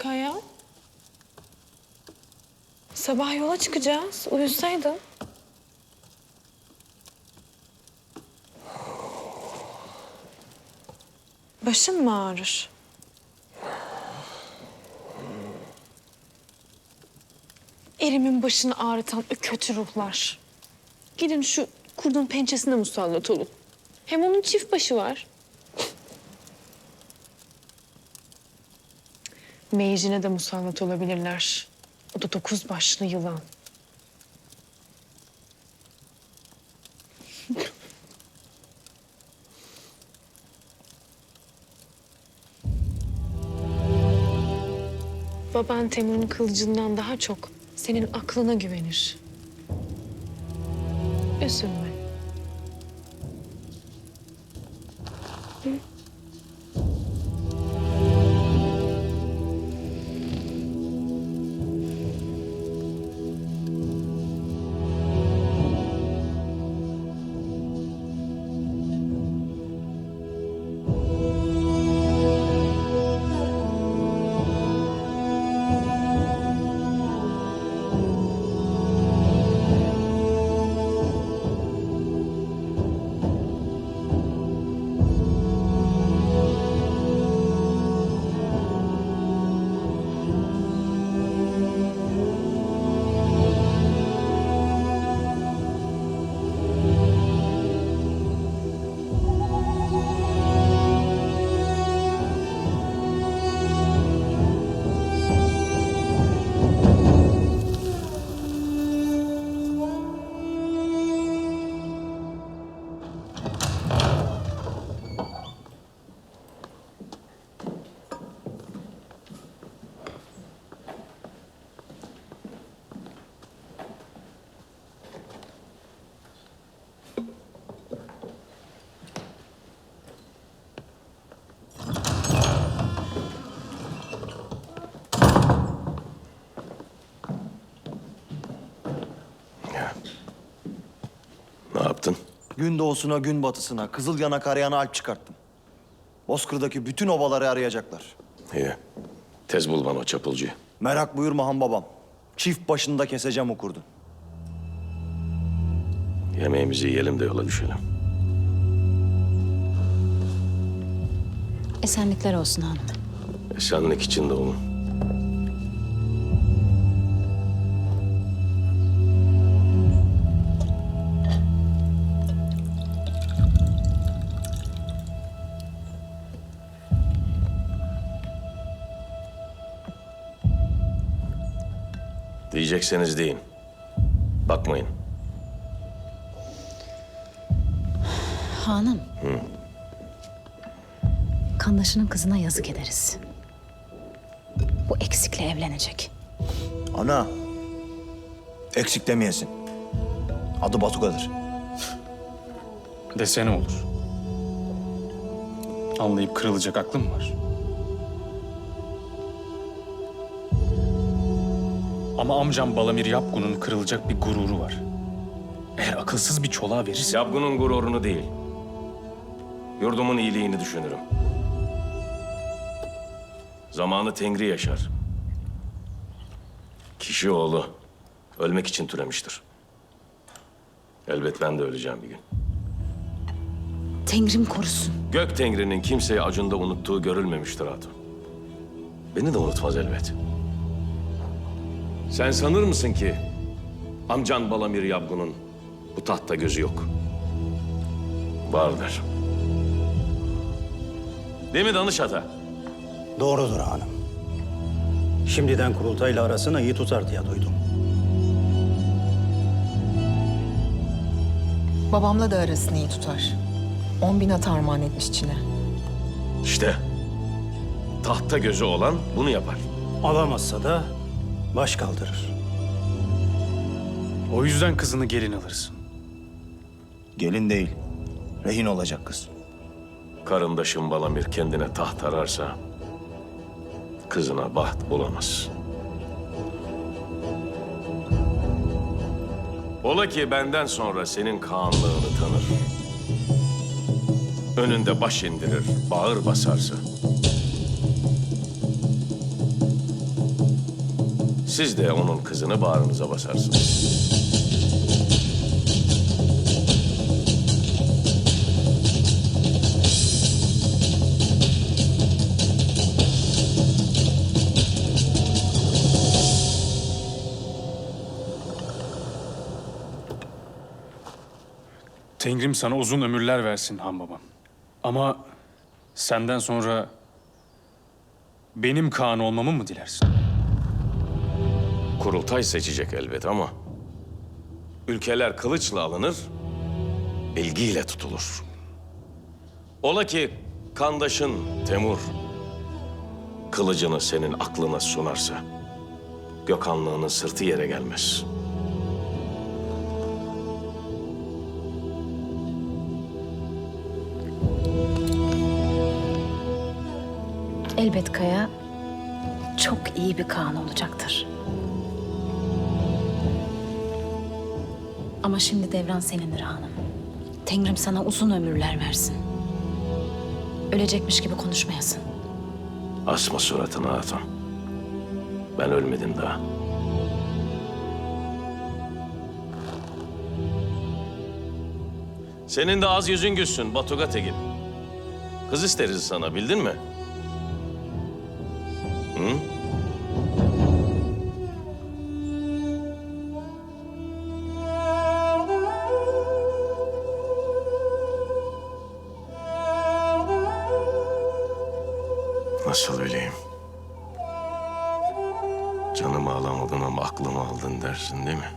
Kaya. Sabah yola çıkacağız. Uyusaydın. Başın mı ağrır? Erimin başını ağrıtan kötü ruhlar. Gidin şu kurdun pençesine musallat olun. Hem onun çift başı var. Meyicine de musallat olabilirler. O da dokuz başlı yılan. Baban Temur'un kılıcından daha çok senin aklına güvenir. Üzülme. Gün doğusuna, gün batısına, kızıl yanak arayana alp çıkarttım. Bozkır'daki bütün obaları arayacaklar. İyi. Tez bul bana o çapulcuyu. Merak buyurma han babam. Çift başında keseceğim o kurdu. Yemeğimizi yiyelim de yola düşelim. Esenlikler olsun hanım. Esenlik içinde olun. Diyecekseniz deyin. Bakmayın. Hanım. Kandaşının kızına yazık ederiz. Bu eksikle evlenecek. Ana, eksik demeyesin. Adı Batuka'dır. Desene olur. Anlayıp kırılacak aklım var. Ama amcam Balamir Yapgun'un kırılacak bir gururu var. Eğer akılsız bir çoluğa verirse... Yapgunun gururunu değil. Yurdumun iyiliğini düşünürüm. Zamanı Tengri yaşar. Kişi oğlu ölmek için türemiştir. Elbet ben de öleceğim bir gün. Tengrim korusun. Gök Tengri'nin kimseyi acında unuttuğu görülmemiştir hatun. Beni de unutmaz elbet. Sen sanır mısın ki amcan Balamir Yabgun'un bu tahtta gözü yok? Vardır. Değil mi danış ata? Doğrudur hanım. Şimdiden kurultayla arasını iyi tutar diye duydum. Babamla da arasını iyi tutar. On bin at armağan etmiş Çin'e. İşte tahta gözü olan bunu yapar. Alamazsa da baş kaldırır. O yüzden kızını gelin alırsın. Gelin değil, rehin olacak kız. Karındaşım Balamir kendine taht ararsa kızına baht bulamaz. Ola ki benden sonra senin kağanlığını tanır. Önünde baş indirir, bağır basarsa. Siz de onun kızını bağrınıza basarsınız. Tengrim sana uzun ömürler versin han babam. Ama senden sonra benim Kaan olmamı mı dilersin? Kurultay seçecek elbet ama ülkeler kılıçla alınır, bilgiyle tutulur. Ola ki kandaşın Temur kılıcını senin aklına sunarsa Gökhanlığının sırtı yere gelmez. Elbet Kaya çok iyi bir Kaan olacaktır. Ama şimdi devran senindir hanım. Tengrim sana uzun ömürler versin. Ölecekmiş gibi konuşmayasın. Asma suratını hatun. Ben ölmedim daha. Senin de az yüzün gülsün Batuga Tegin. Kız isteriz sana bildin mi? Hı? Nasıl öleyim? Canımı alamadın ama aklımı aldın dersin değil mi?